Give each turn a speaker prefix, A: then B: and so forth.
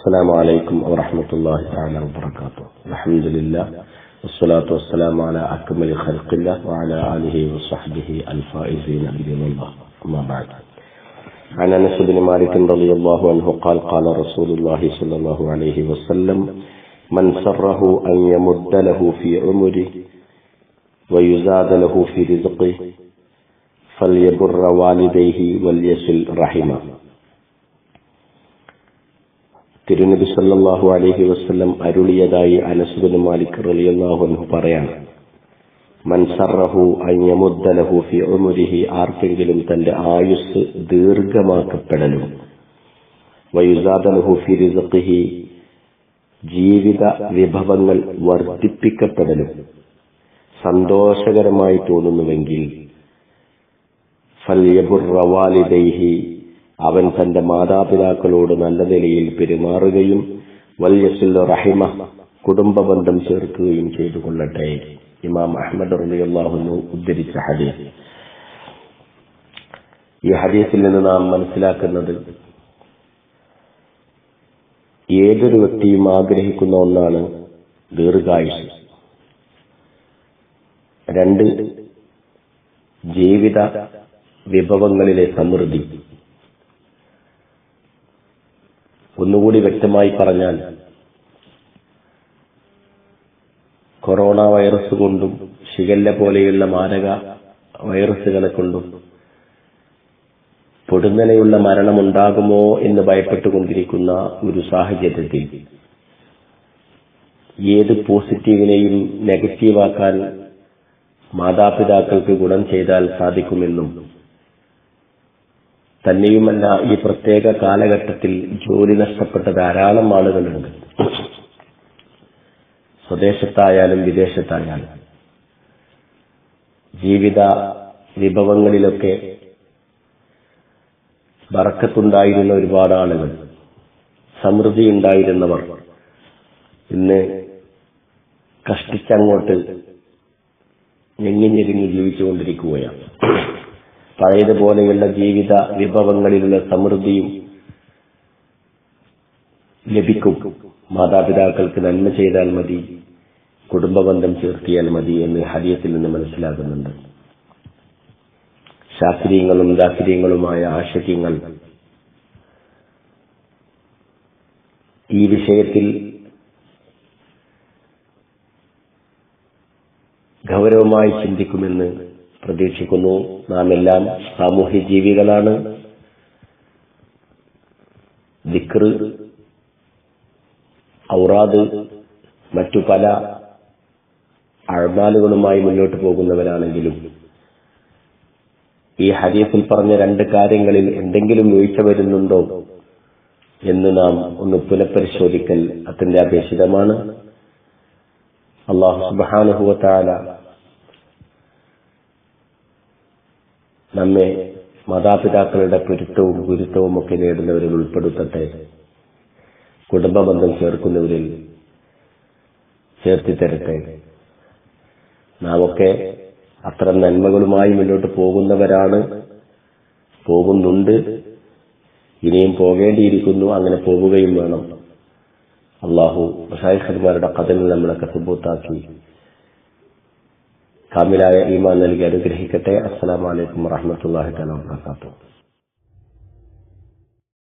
A: السلام عليكم ورحمة الله تعالى وبركاته. الحمد لله والصلاة والسلام على أكمل خلق الله وعلى آله وصحبه الفائزين بإذن الله. أما بعد. عن أنس بن مالك رضي الله عنه قال قال رسول الله صلى الله عليه وسلم من سره أن يمد له في عمره ويزاد له في رزقه فليبر والديه وليصل رحمه. തിരുനബി സല്ലാഹു അലഹി വസ്ലം അരുളിയതായി അനസുബിൻ മാലിക് റളിയല്ലാഹു അൻഹു പറയാണ് മൻ അയ്യമുദ്ദലഹു ഫി ഉമുരിഹി ആർക്കെങ്കിലും തന്റെ ആയുസ് ദീർഘമാക്കപ്പെടലും. വയുസാദലഹു ഫി റിസ്ഖിഹി ജീവിത വിഭവങ്ങൾ വർദ്ധിപ്പിക്കപ്പെടലും. സന്തോഷകരമായി തോന്നുന്നുവെങ്കിൽ ഫല്യബുർ വാലിദൈഹി അവൻ തന്റെ മാതാപിതാക്കളോട് നല്ല നിലയിൽ പെരുമാറുകയും വല്യസുൽ റഹിമ കുടുംബ ബന്ധം ചേർക്കുകയും ചെയ്തു കൊള്ളട്ടെ ഇമാം അഹമ്മദ് റളിയല്ലാഹു ഉദ്ധരിച്ച ഹദീസ്. ഈ ഹദീസിൽ നിന്ന് നാം മനസ്സിലാക്കുന്നത് ഏതൊരു വ്യക്തിയും ആഗ്രഹിക്കുന്ന ഒന്നാണ് ദീർഘായുസ്. രണ്ട് ജീവിത വിഭവങ്ങളിലെ സമൃദ്ധി. ഒന്നുകൂടി വ്യക്തമായി പറഞ്ഞാൽ കൊറോണ വൈറസ് കൊണ്ടും ഷിഗല്ല പോലെയുള്ള മാരക വൈറസുകളെ കൊണ്ടും പൊടുന്നനെയുള്ള മരണമുണ്ടാകുമോ എന്ന് ഭയപ്പെട്ടുകൊണ്ടിരിക്കുന്ന ഒരു സാഹചര്യത്തിൽ ഏത് പോസിറ്റീവിനെയും നെഗറ്റീവാക്കാൻ മാതാപിതാക്കൾക്ക് ഗുണം ചെയ്താൽ സാധിക്കുമെന്നും തന്നെയുമല്ല ഈ പ്രത്യേക കാലഘട്ടത്തിൽ ജോലി നഷ്ടപ്പെട്ട ധാരാളം ആളുകളുണ്ട് സ്വദേശത്തായാലും വിദേശത്തായാലും. ജീവിത വിഭവങ്ങളിലൊക്കെ വറക്കത്തുണ്ടായിരുന്ന ഒരുപാട് ആളുകൾ. സമൃദ്ധി ഉണ്ടായിരുന്നവർ. ഇന്ന് കഷ്ടിച്ചങ്ങോട്ട് ഞെങ്ങിഞ്ഞെരിഞ്ഞ് ജീവിച്ചുകൊണ്ടിരിക്കുകയാണ്. പഴയതുപോലെയുള്ള ജീവിത വിഭവങ്ങളിലുള്ള സമൃദ്ധിയും ലഭിക്കും. മാതാപിതാക്കൾക്ക് നന്മ ചെയ്താൽ മതി കുടുംബബന്ധം ചേർത്തിയാൽ മതി എന്ന് ഹരിയത്തിൽ നിന്ന് മനസ്സിലാകുന്നുണ്ട്. ശാസ്ത്രീയങ്ങളും ദാസ്ത്രീയങ്ങളുമായ ആശയങ്ങൾ ഈ വിഷയത്തിൽ ഗൗരവമായി ചിന്തിക്കുമെന്ന് പ്രതീക്ഷിക്കുന്നു. നാം എല്ലാം സാമൂഹ്യ ജീവികളാണ് ദിക്ർ ഔറാദ് മറ്റു പല അഴമാലുകളുമായി മുന്നോട്ട് പോകുന്നവരാണെങ്കിലും ഈ ഹദീസിൽ പറഞ്ഞ രണ്ട് കാര്യങ്ങളിൽ എന്തെങ്കിലും വീഴ്ച വരുന്നുണ്ടോ എന്ന് നാം ഒന്ന് പുനഃപരിശോധിക്കൽ അത്യന്താപേക്ഷിതമാണ്. അള്ളാഹു സുബാനുഭവത്താല നമ്മെ മാതാപിതാക്കളുടെ പൊരുത്തവും ഗുരുത്വവും ഒക്കെ നേടുന്നവരിൽ ഉൾപ്പെടുത്തട്ടെ. കുടുംബബന്ധം ചേർക്കുന്നവരിൽ ചേർത്തി തരട്ടെ നാമൊക്കെ അത്തരം നന്മകളുമായി മുന്നോട്ട് പോകുന്നവരാണ്. പോകുന്നുണ്ട്. ഇനിയും പോകേണ്ടിയിരിക്കുന്നു. അങ്ങനെ പോവുകയും വേണം. അള്ളാഹു ഷായിഖന്മാരുടെ കഥകൾ നമ്മളൊക്കെ സുബൂത്താക്കി. കാമിലായ ഈമാൻ നൽകി അനുഗ്രഹിക്കട്ടെ അസ്സലാമലൈക്കും വറഹമത്തല്ലാഹി തല വാത്തു